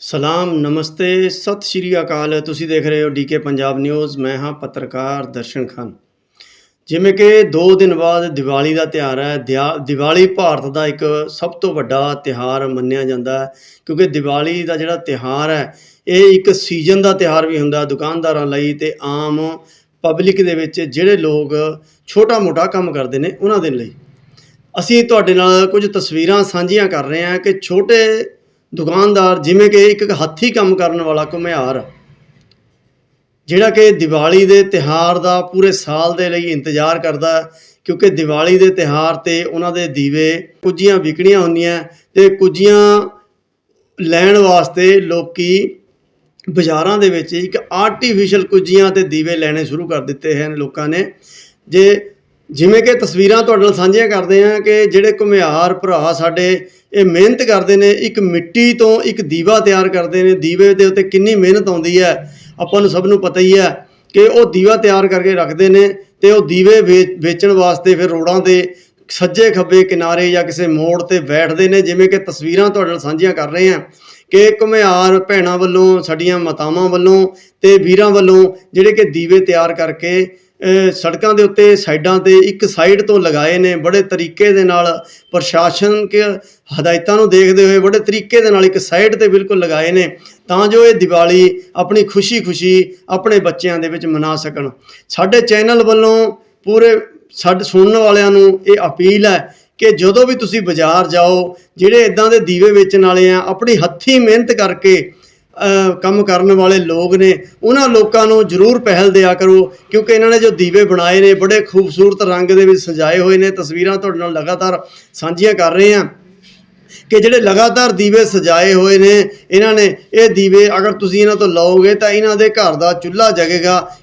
ਸਲਾਮ, ਨਮਸਤੇ, ਸਤਿ ਸ਼੍ਰੀ ਅਕਾਲ। ਤੁਸੀਂ ਦੇਖ ਰਹੇ ਹੋ ਡੀਕੇ ਪੰਜਾਬ ਨਿਊਜ਼। ਮੈਂ ਹਾਂ ਪੱਤਰਕਾਰ ਦਰਸ਼ਨ ਖਾਨ। ਜਿਵੇਂ ਕਿ 2 ਦਿਨ ਬਾਅਦ ਦੀਵਾਲੀ ਦਾ ਤਿਉਹਾਰ ਹੈ। ਦਿਆ- ਦੀਵਾਲੀ ਭਾਰਤ ਦਾ ਇੱਕ ਸਭ ਤੋਂ ਵੱਡਾ ਤਿਉਹਾਰ ਮੰਨਿਆ ਜਾਂਦਾ ਹੈ, ਕਿਉਂਕਿ ਦੀਵਾਲੀ ਦਾ ਜਿਹੜਾ ਤਿਉਹਾਰ ਹੈ, ਇਹ ਇੱਕ ਸੀਜ਼ਨ ਦਾ ਤਿਉਹਾਰ ਵੀ ਹੁੰਦਾ ਦੁਕਾਨਦਾਰਾਂ ਲਈ ਤੇ ਆਮ ਪਬਲਿਕ ਦੇ ਵਿੱਚ ਜਿਹੜੇ ਲੋਕ ਛੋਟਾ-ਮੋਟਾ ਕੰਮ ਕਰਦੇ ਨੇ ਉਹਨਾਂ ਦੇ ਲਈ। ਅਸੀਂ ਤੁਹਾਡੇ ਨਾਲ ਕੁਝ ਤਸਵੀਰਾਂ ਸਾਂਝੀਆਂ ਕਰ ਰਹੇ ਹਾਂ ਕਿ ਛੋਟੇ ਦੁਕਾਨਦਾਰ ਜਿਵੇਂ ਕਿ ਇੱਕ ਹੱਥੀ ਕੰਮ ਕਰਨ ਵਾਲਾ ਘੁਮਿਆਰ, ਜਿਹੜਾ ਕਿ ਦੀਵਾਲੀ ਦੇ ਤਿਹਾਰ ਦਾ ਪੂਰੇ ਸਾਲ ਦੇ ਲਈ ਇੰਤਜ਼ਾਰ ਕਰਦਾ ਕਿਉਂਕਿ ਦੀਵਾਲੀ ਦੇ ਤਿਹਾਰ ਤੇ ਉਹਨਾਂ ਦੇ ਦੀਵੇ ਕੁੱਜੀਆਂ ਵਿਕਣੀਆਂ ਹੁੰਦੀਆਂ ਤੇ ਕੁੱਜੀਆਂ ਲੈਣ ਵਾਸਤੇ ਲੋਕੀ ਬਾਜ਼ਾਰਾਂ ਦੇ ਵਿੱਚ ਇੱਕ ਆਰਟੀਫੀਸ਼ੀਅਲ ਕੁੱਜੀਆਂ ਤੇ ਦੀਵੇ ਲੈਣੇ ਸ਼ੁਰੂ ਕਰ ਦਿੱਤੇ ਹਨ ਲੋਕਾਂ ਨੇ। ਜੇ ਜਿਵੇਂ ਕਿ ਤਸਵੀਰਾਂ ਤੁਹਾਡੇ ਨਾਲ ਸਾਂਝੀਆਂ ਕਰਦੇ ਹਾਂ ਕਿ ਜਿਹੜੇ ਘੁਮਿਆਰ ਭਰਾ ਸਾਡੇ, ਇਹ ਮਿਹਨਤ ਕਰਦੇ ਨੇ, ਇੱਕ ਮਿੱਟੀ ਤੋਂ ਇੱਕ ਦੀਵਾ ਤਿਆਰ ਕਰਦੇ ਨੇ। ਦੀਵੇ ਦੇ ਉੱਤੇ ਕਿੰਨੀ ਮਿਹਨਤ ਆਉਂਦੀ ਹੈ, ਆਪਾਂ ਨੂੰ ਸਭ ਨੂੰ ਪਤਾ ਹੀ ਹੈ ਕਿ ਉਹ ਦੀਵਾ ਤਿਆਰ ਕਰਕੇ ਰੱਖਦੇ ਨੇ ਤੇ ਉਹ ਦੀਵੇ ਵੇ- ਵੇਚਣ ਵਾਸਤੇ ਫਿਰ ਰੋਡਾਂ ਤੇ ਸੱਜੇ ਖੱਬੇ ਕਿਨਾਰੇ ਜਾਂ ਕਿਸੇ ਮੋੜ ਤੇ ਬੈਠਦੇ ਨੇ। ਜਿਵੇਂ ਕਿ ਤਸਵੀਰਾਂ ਤੁਹਾਡੇ ਨਾਲ ਸਾਂਝੀਆਂ ਕਰ ਰਹੇ ਹਾਂ ਕਿ ਘੁਮਿਆਰ ਭੈਣਾਂ ਵੱਲੋਂ, ਸਾਡੀਆਂ ਮਾਤਾਵਾਂ ਵੱਲੋਂ ਤੇ ਵੀਰਾਂ ਵੱਲੋਂ ਜਿਹੜੇ ਕਿ ਦੀਵੇ ਤਿਆਰ ਕਰਕੇ ਸੜਕਾਂ ਦੇ ਉੱਤੇ, ਸਾਈਡਾਂ ਤੇ ਇੱਕ ਸਾਈਡ ਤੋਂ ਲਗਾਏ ਨੇ ਬੜੇ ਤਰੀਕੇ ਦੇ ਨਾਲ ਪ੍ਰਸ਼ਾਸਨ ਕੇ ਹਦਾਇਤਾਂ ਨੂੰ ਦੇਖਦੇ ਹੋਏ ਬੜੇ ਤਰੀਕੇ ਦੇ ਨਾਲ ਇੱਕ ਸਾਈਡ ਤੇ ਬਿਲਕੁਲ ਲਗਾਏ ਨੇ ਤਾਂ ਜੋ ਇਹ ਦੀਵਾਲੀ ਆਪਣੀ ਖੁਸ਼ੀ-ਖੁਸ਼ੀ ਆਪਣੇ ਬੱਚਿਆਂ ਦੇ ਵਿੱਚ ਮਨਾ ਸਕਣ। ਸਾਡੇ ਚੈਨਲ ਵੱਲੋਂ ਪੂਰੇ ਸਾਡੇ ਸੁਣਨ ਵਾਲਿਆਂ ਨੂੰ ਇਹ ਅਪੀਲ ਹੈ ਕਿ ਜਦੋਂ ਵੀ ਤੁਸੀਂ ਬਾਜ਼ਾਰ ਜਾਓ, ਜਿਹੜੇ ਇਦਾਂ ਦੇ ਦੀਵੇ ਵੇਚਣ ਵਾਲੇ ਆ, ਆਪਣੀ ਹੱਥੀਂ ਮਿਹਨਤ ਕਰਕੇ ਕੰਮ ਕਰਨ ਵਾਲੇ ਲੋਕ ਨੇ, ਉਹਨਾਂ ਲੋਕਾਂ ਨੂੰ ਜ਼ਰੂਰ ਪਹਿਲ ਦਿਆ ਕਰੋ, ਕਿਉਂਕਿ ਇਹਨਾਂ ਨੇ ਜੋ ਦੀਵੇ ਬਣਾਏ ਨੇ, ਬੜੇ ਖੂਬਸੂਰਤ ਰੰਗ ਦੇ ਵਿੱਚ ਸਜਾਏ ਹੋਏ ਨੇ, ਤਸਵੀਰਾਂ ਤੁਹਾਡੇ ਨਾਲ ਲਗਾਤਾਰ ਸਾਂਝੀਆਂ ਕਰ ਰਹੇ ਹਾਂ ਕਿ ਜਿਹੜੇ ਲਗਾਤਾਰ ਦੀਵੇ ਸਜਾਏ ਹੋਏ ਨੇ, ਇਹਨਾਂ ਨੇ ਇਹ ਦੀਵੇ ਅਗਰ ਤੁਸੀਂ ਇਹਨਾਂ ਤੋਂ ਲਓਗੇ ਤਾਂ ਇਹਨਾਂ ਦੇ ਘਰ ਦਾ ਚੁੱਲ੍ਹਾ ਜਗੇਗਾ।